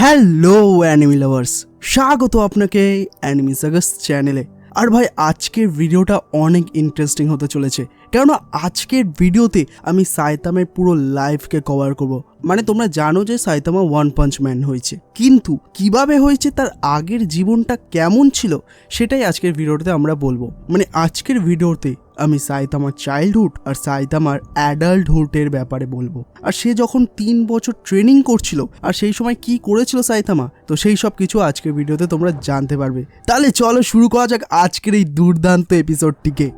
Hello enemy lovers স্বাগত আপনাকে enemy sagas চ্যানেলে আর ভাই, আজকের ভিডিওটা অনেক ইন্টারেস্টিং হতে চলেছে। কেননা আজকের ভিডিওতে আমি সাইতামের পুরো লাইফকে কভার করব। মানে তোমরা জানো যে সাইতামা ওয়ান পাঞ্চ ম্যান হয়েছে। কিন্তু কীভাবে হয়েছে, তার আগের জীবনটা কেমন ছিল, সেটাই আজকের ভিডিওতে আমরা বলব। মানে আজকের ভিডিওতে আমি সাইতামার চাইল্ডহুড আর সাইতামার অ্যাডাল্টহুডের ব্যাপারে বলব। আর সে যখন তিন বছর ট্রেনিং করছিল, আর সেই সময় কি করেছিল সাইতামা, তো সেই সব কিছু আজকের ভিডিওতে তোমরা জানতে পারবে। তাহলে চলো শুরু করা যাক আজকের এই দুর্দান্ত এপিসোডটিকে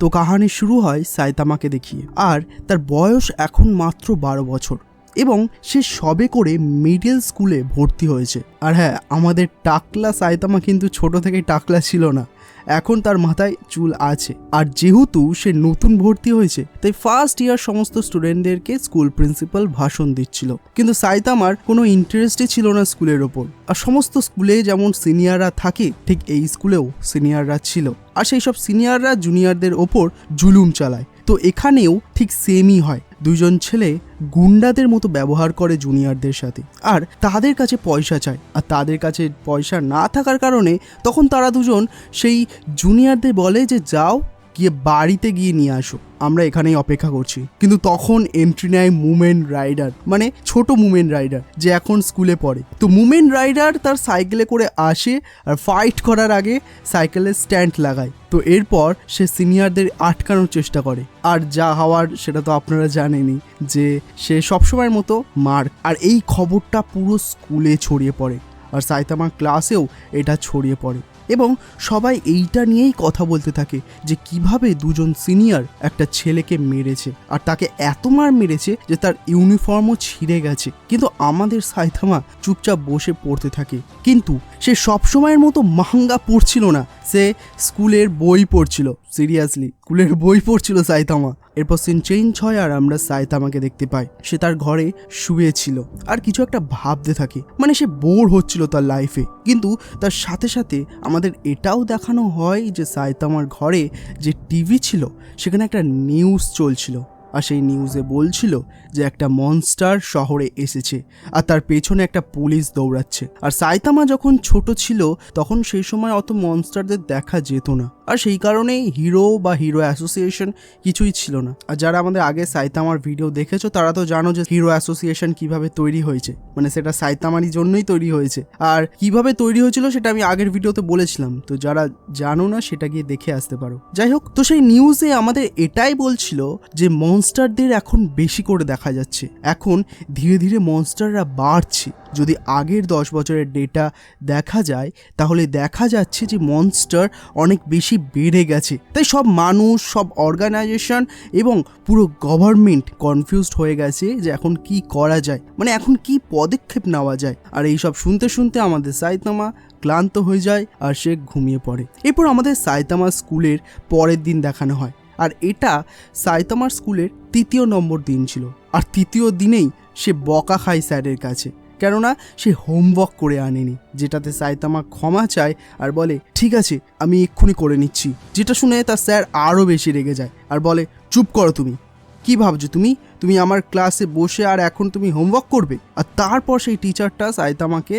তো কাহানি শুরু হয় সাইতামাকে দেখিয়ে। আর তার বয়স এখন মাত্র বারো বছর। এবং সে সবে করে মিডল স্কুলে ভর্তি হয়েছে। আর হ্যাঁ আমাদের টাকলা সাইতামা কিন্তু ছোট থেকেই টাকলা ছিল না। এখন তার মাথায় চুল আছে। আর যেহেতু সে নতুন ভর্তি হয়েছে, তাই ফার্স্ট ইয়ার সমস্ত স্টুডেন্টদেরকে স্কুল প্রিন্সিপাল ভাষণ দিচ্ছিল। কিন্তু সাইতামার কোনো ইন্টারেস্টই ছিল না স্কুলের ওপর। আর সমস্ত স্কুলে যেমন সিনিয়ররা থাকে, ঠিক এই স্কুলেও সিনিয়ররা ছিল। আর সেই সব সিনিয়ররা জুনিয়রদের ওপর জুলুম চালায়। তো এখানেও ঠিক সেমই হয়। দুজন ছেলে গুন্ডাদের মতো ব্যবহার করে জুনিয়রদের সাথে। আর তাদের কাছে পয়সা চায়। আর তাদের কাছে পয়সা না থাকার কারণে তখন তারা দুজন সেই জুনিয়রদের বলে যে, যাও গিয়ে বাড়িতে গিয়ে নিয়ে আসো। আমরা এখানেই অপেক্ষা করছি। কিন্তু তখন এন্ট্রি নেয় মুমেন রাইডার মানে ছোট মুমেন রাইডার যে এখন স্কুলে পড়ে। তো মুমেন রাইডার তার সাইকেলে করে আসে আর ফাইট করার আগে সাইকেলের স্ট্যান্ড লাগায়। তো এরপর সে সিনিয়রদের আটকানোর চেষ্টা করে। আর যা হওয়ার সেটা তো আপনারা জানেনই, যে সে সবসময়ের মতো মার। আর এই খবরটা পুরো স্কুলে ছড়িয়ে পড়ে। আর সাইতামা ক্লাসেও এটা ছড়িয়ে পড়ে। এবং সবাই এইটা নিয়েই কথা বলতে থাকে যে কীভাবে দুজন সিনিয়র একটা ছেলেকে মেরেছে। আর তাকে এত মার মেরেছে যে তার ইউনিফর্মও ছিঁড়ে গেছে। কিন্তু আমাদের সাইথামা চুপচাপ বসে পড়তে থাকে। কিন্তু সে সবসময়ের মতো মাহাঙ্গা পড়ছিল না। সে স্কুলের বই পড়ছিল, সিরিয়াসলি। স্কুলের বই পড়ছিল সাইতামা এরপর সিন চেঞ্জ হয় আর আমরা সাইতামাকে দেখতে পাই। সে তার ঘরে শুয়েছিল আর কিছু একটা ভাবতে থাকে। মানে সে বোর হচ্ছিল তার লাইফে কিন্তু তার সাথে সাথে আমাদের এটাও দেখানো হয় যে সাইতামার ঘরে যে টিভি ছিল, সেখানে একটা নিউজ চলছিল। আর সেই নিউজে বলছিল যে একটা মনস্টার শহরে এসেছে আর তার পেছনে একটা পুলিশ দৌড়াচ্ছে। আর সাইতামা যখন ছোট ছিল, তখন সেই সময় অত মনস্টারদের দেখা যেত না। আর সেই কারণেই হিরো বা হিরো অ্যাসোসিয়েশন কিছুই ছিল না। আর যারা আমাদের আগে সাইতামার ভিডিও দেখেছ, তারা তো জানো যে হিরো অ্যাসোসিয়েশন কীভাবে তৈরি হয়েছে। মানে সেটা সাইতামারই জন্যই তৈরি হয়েছে। আর কীভাবে তৈরি হয়েছিল সেটা আমি আগের ভিডিওতে বলেছিলাম। তো যারা জানো না, সেটা গিয়ে দেখে আসতে পারো। যাই হোক, তো সেই নিউজে আমাদের এটাই বলছিল যে মনস্টারদের এখন বেশি করে দেখা যাচ্ছে। এখন ধীরে ধীরে মনস্টাররা বাড়ছে। যদি আগের দশ বছরের ডেটা দেখা যায়, তাহলে দেখা যাচ্ছে যে মনস্টার অনেক বেশি বেড়ে গেছে। তাই সব মানুষ, সব অর্গানাইজেশন এবং পুরো গভর্নমেন্ট কনফিউজড হয়ে গেছে যে এখন কি করা যায়। মানে এখন কি পদক্ষেপ নেওয়া যায়। আর এই সব শুনতে শুনতে আমাদের সাইতামা ক্লান্ত হয়ে যায় আর সে ঘুমিয়ে পড়ে। এরপর আমাদের সাইতামা স্কুলের পরের দিন দেখানো হয়। আর এটা সাইতামার স্কুলের তৃতীয় নম্বর দিন ছিল। আর তৃতীয় দিনেই সে বকা খায় স্যারের কাছে, কেননা সে হোমওয়ার্ক করে আনেনি, যেটাতে সাইতামা ক্ষমা চায় আর বলে, ঠিক আছে, আমি এক্ষুনি করে নিচ্ছি। যেটা শুনে তার স্যার আরও বেশি রেগে যায় আর বলে, চুপ করো তুমি। কি ভাবছ তুমি? তুমি আমার ক্লাসে বসে আর এখন তুমি হোমওয়ার্ক করবে? আর তারপর সেই টিচারটা সাইতামাকে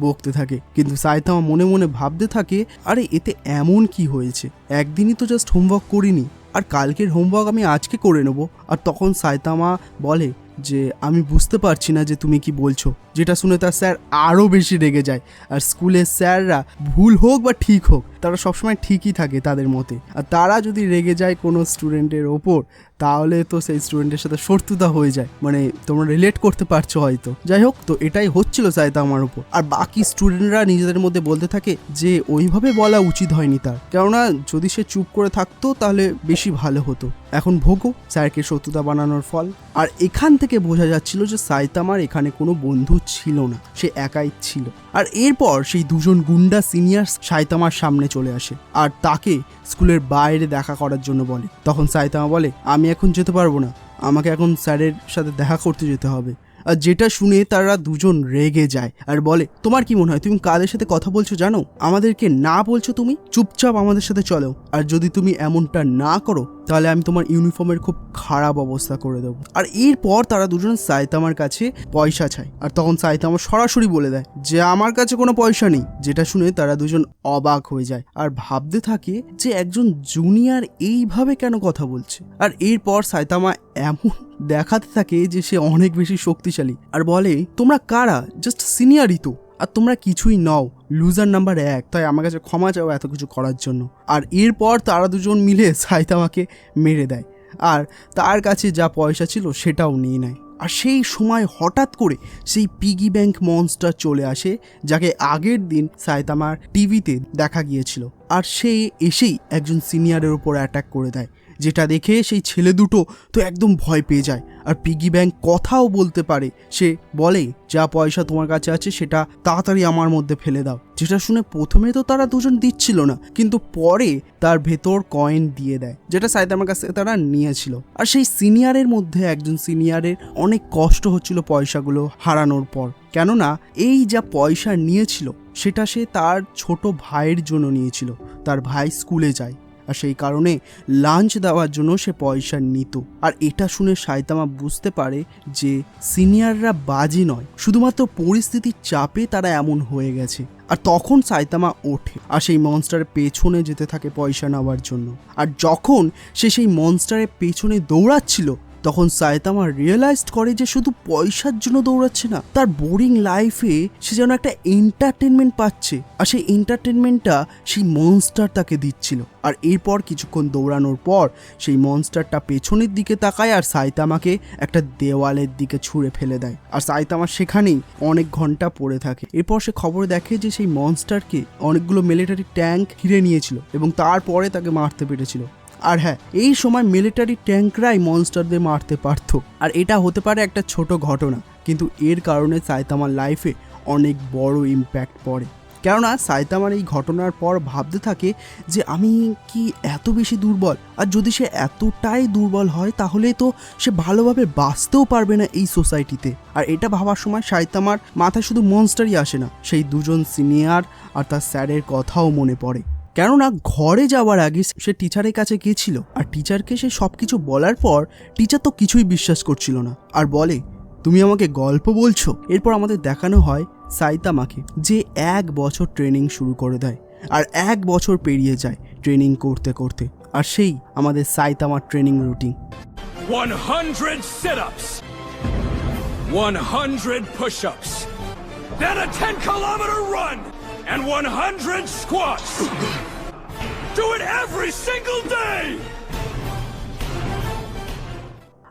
বকতে থাকে। কিন্তু সাইতামা মনে মনে ভাবতে থাকে, আরে, এতে এমন কি হয়েছে? একদিনই তো জাস্ট হোমওয়ার্ক করিনি। আর কালকের হোমওয়ার্ক আমি আজকে করে নেব। আর তখন সায়তামা বলে যে, আমি বুঝতে পারছি না যে তুমি কি বলছো। যেটা শুনে তার স্যার আরও বেশি রেগে যায়। আর স্কুলের স্যাররা ভুল হোক বা ঠিক হোক, তারা সবসময় ঠিকই থাকে তাদের মতে। আর তারা যদি রেগে যায় কোনো স্টুডেন্টের ওপর, তাহলে তো সেই স্টুডেন্টের সাথে শত্রুতা হয়ে যায়। মানে তোমরা রিলেট করতে পারছ হয়তো। যাই হোক, তো এটাই হচ্ছিল সায়তা আমার উপর। আর বাকি স্টুডেন্টরা নিজেদের মধ্যে বলতে থাকে যে, ওইভাবে বলা উচিত হয়নি তার। কেননা যদি সে চুপ করে থাকতো, তাহলে বেশি ভালো হতো। এখন ভোগো, স্যারকে শত্রুতা বানানোর ফল। আর এখান থেকে বোঝা যাচ্ছিল যে সাইতামার এখানে কোনো বন্ধু ছিল না, সে একাই ছিল। আর এরপর সেই দুজন গুন্ডা সিনিয়র সাইতামার সামনে চলে আসে আর তাকে স্কুলের বাইরে দেখা করার জন্য বলে। তখন সাইতামা বলে, আমি এখন যেতে পারব না। আমাকে এখন স্যারের সাথে দেখা করতে যেতে হবে। আর যেটা শুনে তারা দুজন রেগে যায় আর বলে, তোমার কি মনে হয়, তুমি কাদের সাথে কথা বলছো জানো? আমাদেরকে না বলছো তুমি? চুপচাপ আমাদের সাথে চলো। আর যদি তুমি এমনটা না করো, তাহলে আমি তোমার ইউনিফর্মের খুব খারাপ অবস্থা করে দেবো। আর এরপর তারা দুজন সাইতামার কাছে পয়সা চায়। আর তখন সাইতামা সরাসরি বলে দেয় যে, আমার কাছে কোনো পয়সা নেই। যেটা শুনে তারা দুজন অবাক হয়ে যায় আর ভাবতে থাকে যে, একজন জুনিয়র এইভাবে কেন কথা বলছে? আর এরপর সাইতামা এমন দেখাতে থাকে যে, সে অনেক বেশি শক্তিশালী। আর বলে, তোমরা কারা? জাস্ট সিনিয়রই তো। আর তোমরা কিছুই নও। লুজার নাম্বার এক। তাই আমার কাছে ক্ষমা চাও এত কিছু করার জন্য। আর এরপর তারা দুজন মিলে সাইতামাকে মেরে দেয়। আর তার কাছে যা পয়সা ছিল সেটাও নিয়ে নেয়। আর সেই সময় হঠাৎ করে সেই পিগি ব্যাংক মনস্টার চলে আসে, যাকে আগের দিন সাইতামার টিভিতে দেখা গিয়েছিল। আর সে এসেই একজন সিনিয়রের ওপর অ্যাটাক করে দেয়। যেটা দেখে সেই ছেলে দুটো তো একদম ভয় পেয়ে যায়। আর পিগি ব্যাংক কথাও বলতে পারে। সে বলে, যা পয়সা তোমার কাছে আছে, সেটা তাড়াতাড়ি আমার মধ্যে ফেলে দাও। যেটা শুনে প্রথমে তো তারা দুজন দিচ্ছিল না, কিন্তু পরে তার ভেতর কয়েন দিয়ে দেয়, যেটা সাইতামার কাছে তারা নিয়েছিল। আর সেই সিনিয়রের মধ্যে একজন সিনিয়রের অনেক কষ্ট হচ্ছিল পয়সাগুলো হারানোর পর। কেননা, এই যা পয়সা নিয়েছিল, সেটা সে তার ছোট ভাইয়ের জন্য নিয়েছিল। তার ভাই স্কুলে যায়। আর সেই কারণে লাঞ্চ দেওয়ার জন্য সে পয়সা নিত। আর এটা শুনে সাইতামা বুঝতে পারে যে সিনিয়ররা বাজি নয়, শুধুমাত্র পরিস্থিতির চাপে তারা এমন হয়ে গেছে। আর তখন সাইতামা ওঠে আর সেই মনস্টারের পেছনে যেতে থাকে পয়সা নেওয়ার জন্য। আর যখন সে সেই মনস্টারের পেছনে দৌড়াচ্ছিল তখন সায়তামা রিয়েলাইজড করে যে শুধু পয়সার জন্য দৌড়াচ্ছে না, তার বোরিং লাইফে সে যেন একটা এন্টারটেনমেন্ট পাচ্ছে আর সেই এন্টারটেনমেন্টটা সেই মনস্টার তাকে দিচ্ছিল। আর এরপর কিছুক্ষণ দৌড়ানোর পর সেই মনস্টারটা পেছনের দিকে তাকায় আর সাইতামাকে একটা দেওয়ালের দিকে ছুঁড়ে ফেলে দেয়। আর সাইতামা সেখানেই অনেক ঘণ্টা পড়ে থাকে। এরপর সে খবর দেখে যে সেই মনস্টারকে অনেকগুলো মিলিটারি ট্যাঙ্ক ঘিরে নিয়েছিল এবং তারপরে তাকে মারতে পেরেছিল। আর হ্যাঁ এই সময় মিলিটারি ট্যাঙ্করাই মনস্টারদের মারতে পারত। আর এটা হতে পারে একটা ছোট ঘটনা, কিন্তু এর কারণে সাইতামার লাইফে অনেক বড় ইম্প্যাক্ট পড়ে। কেননা সাইতামার এই ঘটনার পর ভাবতে থাকে যে, আমি কি এত বেশি দুর্বল? আর যদি সে এতটাই দুর্বল হয়, তাহলে তো সে ভালোভাবে বাঁচতেও পারবে না এই সোসাইটিতে আর এটা ভাবার সময় সাইতামার মাথায় শুধু মনস্টারই আসে না, সেই দুজন সিনিয়র আর তার স্যারের কথাও মনে পড়ে। কেননা ঘরে যাওয়ার আগে সে টিচারের কাছে গিয়েছিল আর টিচারকে সে সব কিছু বলার পর টিচার তো কিছুই বিশ্বাস করছিল না। আর বলে তুমি আমাকে গল্প বলছো? এরপর আমাদের দেখানো হয় সাইতামাকে যে এক বছর ট্রেনিং শুরু করে দেয় আর এক বছর পেরিয়ে যায় ট্রেনিং করতে করতে। আর সেই আমাদের সাইতামার training routine 100 sit ups, 100 push ups, then a 10 kilometer run, and 100 squats. Do it every single day!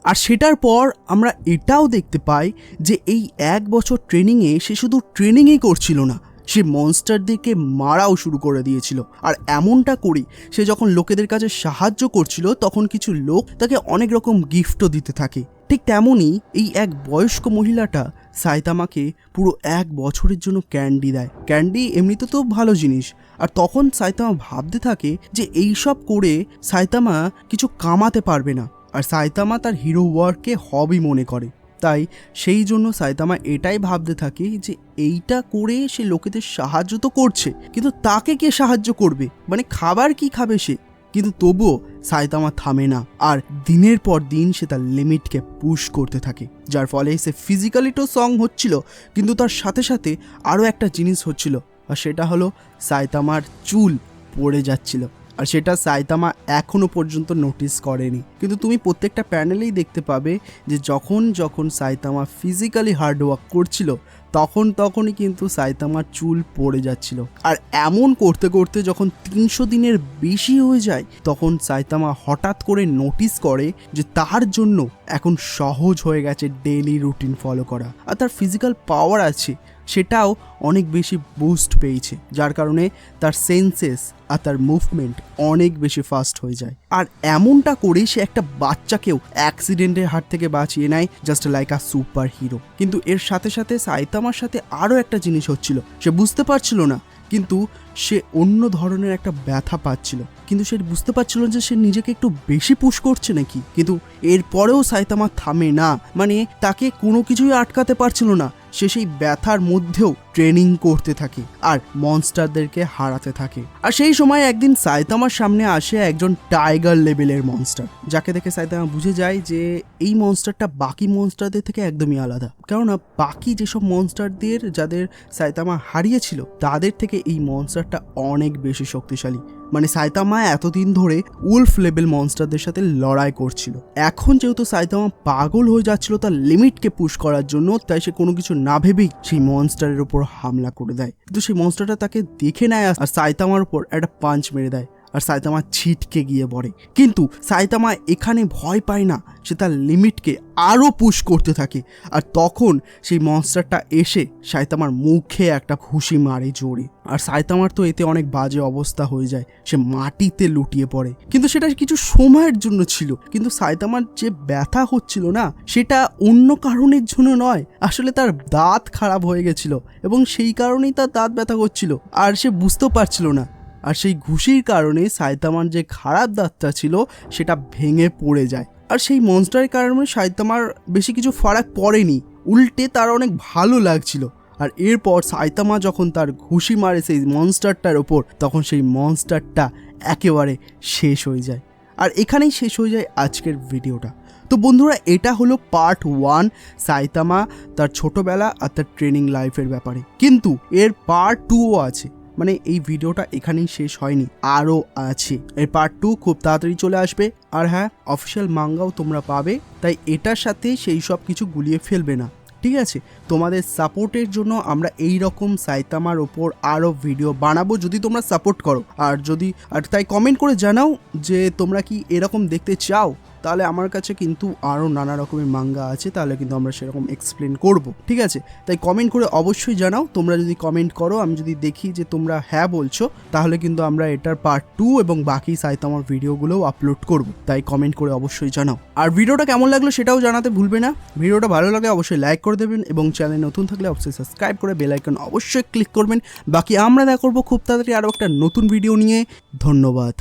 আর সেটার পর আমরা এটাও দেখতে পাই যে এই এক বছর ট্রেনিংয়ে সে শুধু ট্রেনিংই করছিল না, সে মনস্টারদেরকে মারাও শুরু করে দিয়েছিল আর এমনটা করি, সে যখন লোকেদের কাছে সাহায্য করছিল, তখন কিছু লোক তাকে অনেক রকম গিফটও দিতে থাকে ঠিক তেমনই এই এক বয়স্ক মহিলাটা সাইতামাকে পুরো এক বছরের জন্য ক্যান্ডি দেয়। ক্যান্ডি এমনিতে তো ভালো জিনিস। আর তখন সাইতামা ভাবতে থাকে যে এইসব করে সাইতামা কিছু কামাতে পারবে না। আর সাইতামা তার হিরো ওয়ার্ককে হবি মনে করে। তাই সেই জন্য সাইতামা এটাই ভাবতে থাকে যে এইটা করে সে লোকেদের সাহায্য তো করছে, কিন্তু তাকে কে সাহায্য করবে? মানে খাবার কি খাবে সে? কিন্তু তবুও সাইতামা থামে না আর দিনের পর দিন সে তার লিমিটকে পুশ করতে থাকে, যার ফলে সে ফিজিক্যালি তো সং হচ্ছিল, কিন্তু তার সাথে সাথে আরও একটা জিনিস হচ্ছিল, আর সেটা হলো সাইতামার চুল পড়ে যাচ্ছিল, আর সেটা সাইতামা এখনও পর্যন্ত নোটিস করেনি। কিন্তু তুমি প্রত্যেকটা প্যানেলেই দেখতে পাবে যে যখন যখন সাইতামা ফিজিক্যালি হার্ড ওয়ার্ক করছিল তখন তখনই কিন্তু সাইতামার চুল পড়ে যাচ্ছিল। আর এমন করতে করতে যখন তিনশো দিনের বেশি হয়ে যায়, তখন সাইতামা হঠাৎ করে নোটিস করে যে তার জন্য এখন সহজ হয়ে গেছে ডেলি রুটিন ফলো করা। আর তার ফিজিক্যাল পাওয়ার আছে। সেটাও অনেক বেশি বুস্ট পেয়েছে, যার কারণে তার সেন্সেস আর তার মুভমেন্ট অনেক বেশি ফাস্ট হয়ে যায়। আর এমনটা করেই সে একটা বাচ্চাকেও অ্যাক্সিডেন্টের হাত থেকে বাঁচিয়ে নেয় just like a super hero কিন্তু এর সাথে সাথে সাইতামার সাথে আরও একটা জিনিস হচ্ছিল, সে বুঝতে পারছিল না, কিন্তু সে অন্য ধরনের একটা ব্যথা পাচ্ছিল। কিন্তু সে বুঝতে পারছিল যে সে নিজেকে একটু বেশি পুশ করছে নাকি, কিন্তু এরপরেও সাইতামা থামে না মানে তাকে কোনো কিছুই আটকাতে পারছিল না। সে সেই ব্যথার মধ্যেও ট্রেনিং করতে থাকে আর মনস্টারদেরকে হারাতে থাকে। আর সেই সময় একদিন সাইতামার সামনে আসে একজন টাইগার লেভেলের মনস্টার যাকে দেখে সাইতামা বুঝে যায় যে এই মনস্টারটা বাকি মনস্টারদের থেকে একদমই আলাদা। কেননা বাকি যেসব মনস্টারদের যাদের সাইতামা হারিয়েছিল, তাদের থেকে এই মনস্টারটা অনেক বেশি শক্তিশালী। মানে সাইতামা এতদিন ধরে উলফ লেভেল মনস্টারদের সাথে লড়াই করছিল। এখন যেহেতু সাইতামা পাগল হয়ে যাচ্ছিল তার লিমিটকে পুশ করার জন্য, তাই সে কোনো কিছু না ভেবেই সেই মনস্টারের উপর হামলা করে দেয়। কিন্তু সেই মনস্টারটা তাকে দেখে নেয় আর সাইতামার উপর একটা পাঞ্চ মেরে দেয়। আর সাইতামা ছিটকে গিয়ে পড়ে। কিন্তু সাইতামা এখানে ভয় পায় না, সে তার লিমিটকে আরও পুশ করতে থাকে। আর তখন সেই মনস্টারটা এসে সাইতামার মুখে একটা ঘুষি মারে জোরে। আর সাইতামার তো এতে অনেক বাজে অবস্থা হয়ে যায়, সে মাটিতে লুটিয়ে পড়ে। কিন্তু সেটা কিছু সময়ের জন্য ছিল, কিন্তু সাইতামার যে ব্যথা হচ্ছিল না, সেটা অন্য কারণের জন্য নয়। আসলে তার দাঁত খারাপ হয়ে গেছিল এবং সেই কারণেই তার দাঁত ব্যথা করছিল, আর সে বুঝতেও পারছিল না আর সেই ঘুষির কারণে সাইতামার যে খারাপ দাঁতটা ছিল, সেটা ভেঙে পড়ে যায়। আর সেই মনস্টারের কারণে সাইতামার বেশি কিছু ফারাক পড়েনি। উল্টে তার অনেক ভালো লাগছিল। আর এরপর সাইতামা যখন তার ঘুষি মারে সেই মনস্টারটার ওপর, তখন সেই মনস্টারটা একেবারে শেষ হয়ে যায়। আর এখানেই শেষ হয়ে যায় আজকের ভিডিওটা। তো বন্ধুরা, এটা হলো পার্ট ওয়ান সাইতামা তার ছোটবেলা আর তার ট্রেনিং লাইফের ব্যাপারে। কিন্তু এর পার্ট টুও আছে। মানে এই ভিডিওটা এখানেই শেষ হয়নি, আরও আছে। এর পার্ট টু খুব তাড়াতাড়ি চলে আসবে, আর হ্যাঁ অফিসিয়াল মাঙ্গাও তোমরা পাবে, তাই এটার সাথে সেই সব কিছু গুলিয়ে ফেলবে না। ঠিক আছে? তোমাদের সাপোর্টের জন্য আমরা এই রকম সাইতামার ওপর আরও ভিডিও বানাবো যদি তোমরা সাপোর্ট করো। আর যদি, আর তাই কমেন্ট করে জানাও যে তোমরা কি এরকম দেখতে চাও? তাহলে আমার কাছে কিন্তু আরও নানা রকমের মাঙ্গা আছে, তাহলে কিন্তু আমরা সেরকম এক্সপ্লেন করব, ঠিক আছে? তাই কমেন্ট করে অবশ্যই জানাও, তোমরা যদি কমেন্ট করো, আমি যদি দেখি যে তোমরা হ্যাঁ বলছো, তাহলে কিন্তু আমরা এটার পার্ট টু এবং বাকি সাইতামার ভিডিওগুলোও আপলোড করব, তাই কমেন্ট করে অবশ্যই জানাও। আর ভিডিওটা কেমন লাগল সেটাও জানাতে ভুলবে না। ভিডিওটা ভালো লাগলে অবশ্যই লাইক করে দেবেন এবং চ্যানেল নতুন থাকলে অবশ্যই সাবস্ক্রাইব করে বেল আইকন অবশ্যই ক্লিক করবেন। বাকি আমরা দেখা করব খুব তাড়াতাড়ি আরও একটা নতুন ভিডিও নিয়ে। ধন্যবাদ।